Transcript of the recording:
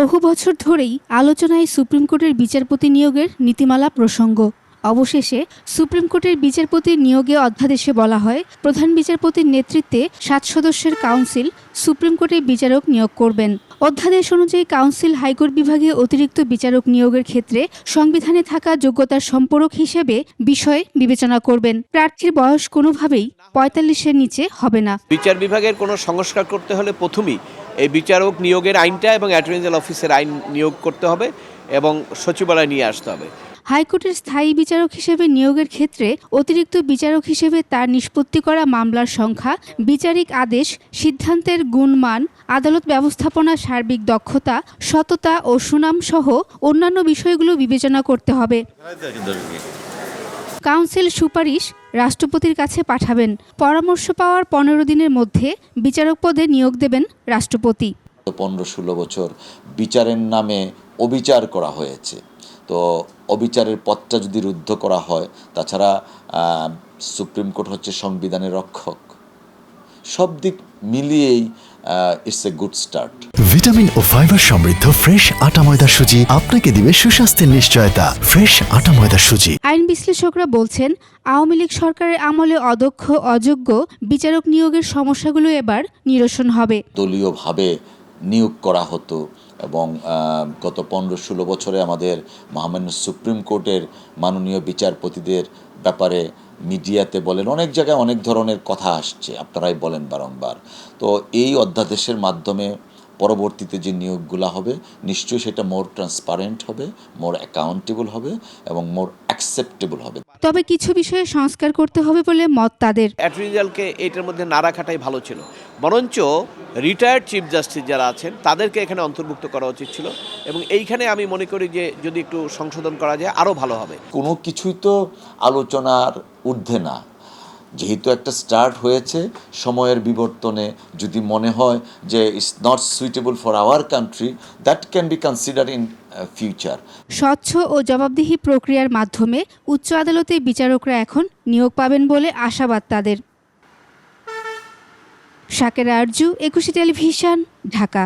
বহু বছর ধরেই আলোচনায় সুপ্রিম কোর্টের বিচারপতি নিয়োগের নীতিমালা প্রসঙ্গ। অবশেষে সুপ্রিম কোর্টের বিচারপতি নিয়োগে অধ্যাদেশে বলা হয়, প্রধান বিচারপতির নেতৃত্বে সাত সদস্যের কাউন্সিল সুপ্রিম কোর্টের বিচারক নিয়োগ করবেন। অধ্যাদেশ অনুযায়ী কাউন্সিল হাইকোর্ট বিভাগে অতিরিক্ত বিচারক নিয়োগের ক্ষেত্রে সংবিধানে থাকা যোগ্যতার সম্পূরক হিসেবে বিষয় বিবেচনা করবেন। প্রার্থীর বয়স কোনোভাবেই পঁয়তাল্লিশের নিচে হবে না। বিচার বিভাগের কোনো সংস্কার করতে হলে প্রথমেই এই বিচারক নিয়োগের আইনটা এবং অ্যাটর্নি জেনারেল অফিসের আইন নিয়োগ করতে হবে এবং সচিবালয় নিয়ে আসতে হবে। হাইকোর্টের স্থায়ী বিচারক হিসেবে নিয়োগের ক্ষেত্রে অতিরিক্ত বিচারক হিসেবে তার নিষ্পত্তি করা মামলার সংখ্যা, বিচারিক আদেশ, সিদ্ধান্তের গুণমান, আদালত ব্যবস্থাপনা সার্বিক দক্ষতা, সততা ও সুনাম সহ অন্যান্য বিষয়গুলো বিবেচনা করতে হবে। কাউন্সিল সুপারিশ রাষ্ট্রপতির কাছে পাঠাবেন। পরামর্শ পাওয়ার পনেরো দিনের মধ্যে বিচারক পদে নিয়োগ দেবেন রাষ্ট্রপতি। পনেরো ষোলো বছর বিচারের নামে অবিচার করা হয়েছে। তো অবিচারের পথটা যদি রুদ্ধ করা হয় তাছাড়া সুপ্রিম কোর্ট হচ্ছে সংবিধানের রক্ষক। সব দিক মিলিয়েই it's a good start vitamin O fibre সমৃদ্ধ ফ্রেশ আটা ময়দা সুজি আপনাকে দিবে সুস্বাস্থ্যের নিশ্চয়তা। ফ্রেশ আটা ময়দা সুজি। আইন বিশ্লেষকরা বলছেন আওয়ামী লীগ সরকারের আমলে অদক্ষ অযোগ্য বিচারক নিয়োগের সমস্যাগুলো এবার নিরসন হবে। দলীয়ভাবে নিয়োগ করা হতো। এবং গত পনেরো ষোলো বছরে আমাদের মহামান্য সুপ্রিম কোর্টের মাননীয় বিচারপতিদের ব্যাপারে মিডিয়াতে বলেন, অনেক জায়গায় অনেক ধরনের কথা আসছে, আপনারাই বলেন বারংবার। তো এই অধ্যাদেশের মাধ্যমে পরবর্তীতে যে নিয়োগগুলো হবে নিশ্চয়ই সেটা মোর ট্রান্সপারেন্ট হবে মোর অ্যাকাউন্টেবল হবে এবং মোর অ্যাকসেপ্টেবল হবে। তবে কিছু বিষয়ে সংস্কার করতে হবে বলে মত তাদের। অ্যাটর্নি এটার মধ্যে না রাখাটাই ভালো ছিল। বরঞ্চ রিটায়ার্ড চিফ জাস্টিস যারা আছেন তাদেরকে এখানে অন্তর্ভুক্ত করা উচিত ছিল এবং এইখানে আমি মনে করি যে যদি একটু সংশোধন করা যায় আরও ভালো হবে। কোনো কিছুই তো আলোচনার ঊর্ধ্বে না। যেহেতু একটা স্টার্ট হয়েছে, সময়ের বিবর্তনে যদি মনে হয় যে it's not suitable for our country that can be consider in future স্বচ্ছ ও জবাবদিহি প্রক্রিয়ার মাধ্যমে উচ্চ আদালতে বিচারকরা এখন নিয়োগ পাবেন বলে আশাবাদ তাদের। শাকের আরজু, একুশে টেলিভিশন, ঢাকা।